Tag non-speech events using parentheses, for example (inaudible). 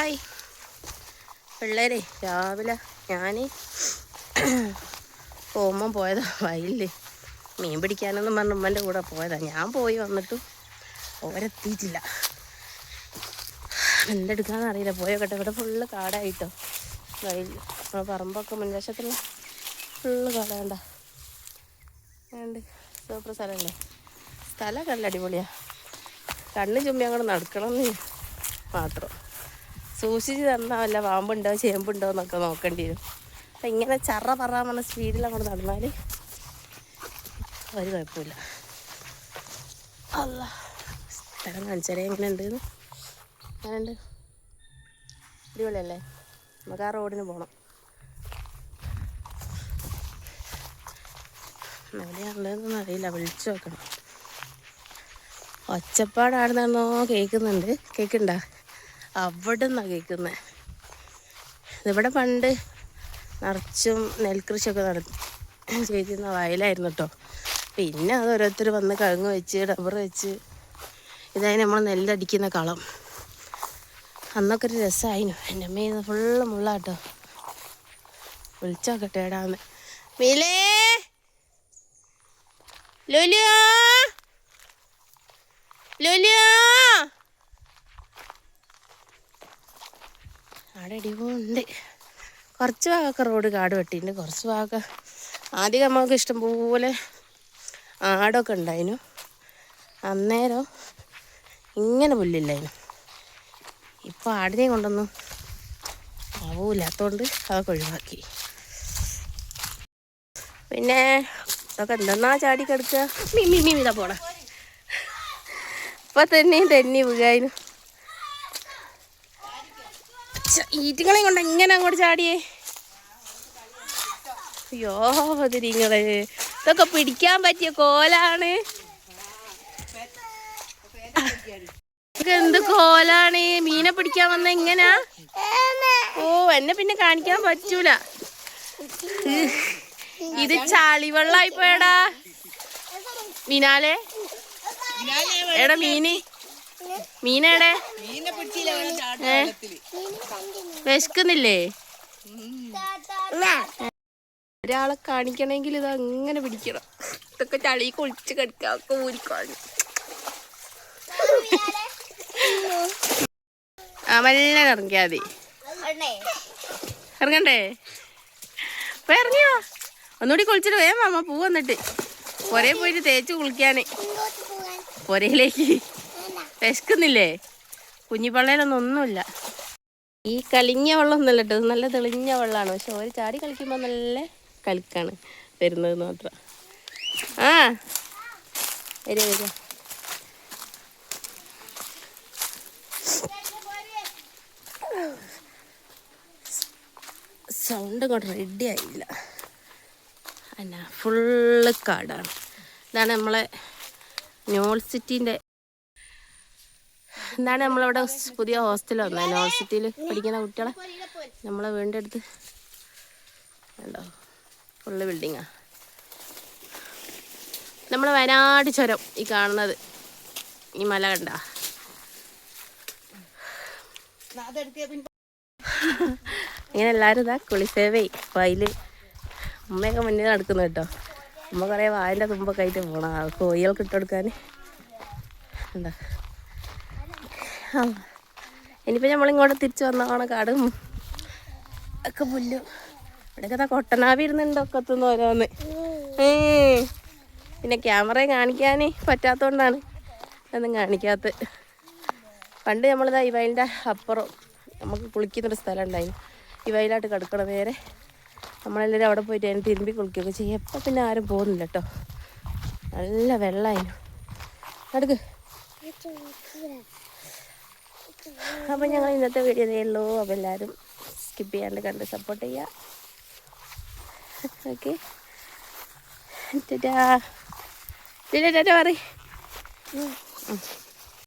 Hi. പിള്ളേരെ രാവിലെ ഞാൻ പോകുമ്പം (clears throat) പോയതാ വയലിൽ മീൻ പിടിക്കാനെന്നും പറഞ്ഞ ഉമ്മന്റെ കൂടെ പോയതാ. ഞാൻ പോയി വന്നിട്ടും ഓരെത്തിയിട്ടില്ല എന്തെടുക്കാന്ന് അറിയില്ല. പോയോക്കട്ടെ ഇവിടെ ഫുള്ള് കാടായിട്ടോ വയലിൽ നമ്മളെ പറമ്പൊക്കെ മുൻവശത്തുള്ള ഫുള്ള് കാട വേണ്ട സൂപ്പർ സ്ഥലമല്ലേ സ്ഥലമൊക്കെ നല്ല അടിപൊളിയാ. കണ്ണ് ചുമ്മി അങ്ങോട്ട് നടക്കണം മാത്രം. സൂക്ഷിച്ച് തന്നാൽ വല്ല പാമ്പുണ്ടോ ചേമ്പുണ്ടോ എന്നൊക്കെ നോക്കേണ്ടി വരും. അപ്പം ഇങ്ങനെ ചറ പറ പറഞ്ഞ സ്പീഡിൽ അങ്ങോട്ട് നടന്നാൽ ഒരു കുഴപ്പമില്ല. അല്ല സ്ഥലം കാണിച്ചാലേ എങ്ങനെ ഉണ്ട് എങ്ങനെയുണ്ട്? അടിപൊളിയല്ലേ? നമുക്ക് ആ റോഡിന് പോകണം എവിടെയാണുള്ളതെന്നൊന്നും അറിയില്ല. വിളിച്ചു നോക്കണം. ഒച്ചപ്പാടാണെന്നാണോ കേൾക്കുന്നുണ്ട്. കേൾക്കണ്ട? അവിടെ നിന്നാണ് ഇതിവിടെ പണ്ട് നിറച്ചും നെൽകൃഷിയൊക്കെ നട ചെയ്തിരുന്ന വയലായിരുന്നു കേട്ടോ പിന്നെ അത് ഓരോരുത്തർ വന്ന് കഴുങ്ങ് വെച്ച് റബ്ബർ വെച്ച് ഇതായി നമ്മൾ നെല്ലടിക്കുന്ന കളം. അന്നൊക്കെ ഒരു രസമായിരുന്നു എന്റെ അമ്മ നിന്ന് ഫുള്ള് മുള്ളാട്ടോ. വിളിച്ചോക്കട്ടെ എടാന്ന് മീലേ! ലുലിയോ ലുലിയോ അവിടെ ഇടിവുണ്ട് കുറച്ച് ഭാഗമൊക്കെ റോഡ് കാട് വെട്ടിയിട്ടുണ്ട്. കുറച്ച് ഭാഗം ആദ്യം നമുക്ക് ഇഷ്ടംപോലെ ആടൊക്കെ ഉണ്ടായിരുന്നു. അന്നേരം ഇങ്ങനെ പുല്ലില്ലായിരുന്നു. ഇപ്പോൾ ആടിനെ കൊണ്ടൊന്നും ആവൂലാത്തോണ്ട് അതൊക്കെ ഒഴിവാക്കി. പിന്നെ ഇതൊക്കെ എന്തെന്നാ ചാടി കിടക്കുക മിമ്മി മീ മീ ഇതാ പോണ. ഇപ്പൊ തന്നെ തെന്നി വീഴായിരുന്നു. ഈറ്റുകളെയും കൊണ്ട് എങ്ങനെ അങ്ങോട്ട് ചാടിയേ. അയ്യോ അതിരിങ്ങൾ. ഇതൊക്കെ പിടിക്കാൻ പറ്റിയ കോലാണ്. എന്ത് കോലാണ്? മീനെ പിടിക്കാൻ വന്ന എങ്ങനാ ഓ എന്നെ പിന്നെ കാണിക്കാൻ പറ്റൂല. ഇത് ചളിവെള്ളായി പോയടാ. മീനാലെ? എടാ മീന്. മീനേടെ? വിശക്കുന്നില്ലേ? ഒരാളെ കാണിക്കണമെങ്കിൽ ഇത് അങ്ങനെ പിടിക്കണം. ഇതൊക്കെ ചളി കൊളിച്ച് കിടക്കുക ഒക്കെ ഊരിക്കാണു. ആ മെല്ലെ ഇറങ്ങിയാ മതി. ഇറങ്ങണ്ടേ അപ്പൊ ഇറങ്ങിയോ? ഒന്നുകൂടി കുളിച്ചിട്ട് വേം അമ്മ പൂ വന്നിട്ട്. പുരയിൽ പോയിട്ട് തേച്ച് കുളിക്കാന്. പുരയിലേക്ക്. വിശക്കുന്നില്ലേ? കുഞ്ഞിപ്പള്ളയിലൊന്നും ഒന്നുമില്ല ഈ കളിഞ്ഞ വെള്ളം ഒന്നുമല്ല കേട്ടോ നല്ല തെളിഞ്ഞ വെള്ളമാണ്. പക്ഷെ ഒരു ചാടി കളിക്കുമ്പോൾ നല്ല കളിക്കാണ് വരുന്നത് മാത്രം. ആ. വരിക വരിക സൗണ്ട് കൊണ്ട് റെഡി ആയില്ല. എന്നാ ഫുള്ള് കാടാണ്. ഇതാണ് നമ്മളെ നോൾ സിറ്റീന്റെ എന്താണ് നമ്മളിവിടെ പുതിയ വന്നത് നോൾ പഠിക്കുന്ന കുട്ടികളെ നമ്മളെ വീണ്ടെടുത്ത് ഉണ്ടോ ഫുള്ള് ബിൽഡിങ്ങാ നമ്മൾ വയനാട് ചുരം ഈ കാണുന്നത്. ഈ മല കണ്ട. ഇങ്ങനെ എല്ലാവരും ഇതാ കുളിസേവേ വയൽ. ഉമ്മയൊക്കെ മുന്നിൽ നടക്കുന്നു കേട്ടോ. ഉമ്മ കുറേ വായന്റെ തുമ്പൊക്കെ ആയിട്ട് പോകണം കോഴികൾക്ക് ഇട്ടുകൊടുക്കാൻ എന്താ ഇനിയിപ്പോൾ നമ്മളിങ്ങോട്ട് തിരിച്ചു വന്നോണം കാടും ഒക്കെ പുല്ലും. ഇവിടെയൊക്കെ കൊട്ടനാവി ഇരുന്നുണ്ട് ഒക്കത്തുനിന്ന് ഓരോന്ന്. പിന്നെ ക്യാമറയെ കാണിക്കാൻ പറ്റാത്തതുകൊണ്ടാണ് ഒന്നും കാണിക്കാത്ത പണ്ട് നമ്മളിതാ ഈ വയലിന്റെ അപ്പുറം നമുക്ക് കുളിക്കുന്നൊരു സ്ഥലം ഉണ്ടായിരുന്നു ഈ വയലായിട്ട് കിടക്കണം നേരെ നമ്മളെല്ലാവരും അവിടെ പോയിട്ട് അതിന് തിരുമ്പി കുളിക്കുകയൊക്കെ ചെയ്യും. എപ്പോൾ പിന്നെ ആരും പോകുന്നില്ല കേട്ടോ. നല്ല വെള്ളമായിരുന്നു അടുക്ക് അപ്പം ഞങ്ങൾ ഇന്നത്തെ വീഡിയോ ഇതേ അപ്പം എല്ലാവരും സ്കിപ്പ് ചെയ്യാണ്ട് കണ്ട് സപ്പോർട്ട് ചെയ്യുക ഓക്കെ ടാ ടാ പറ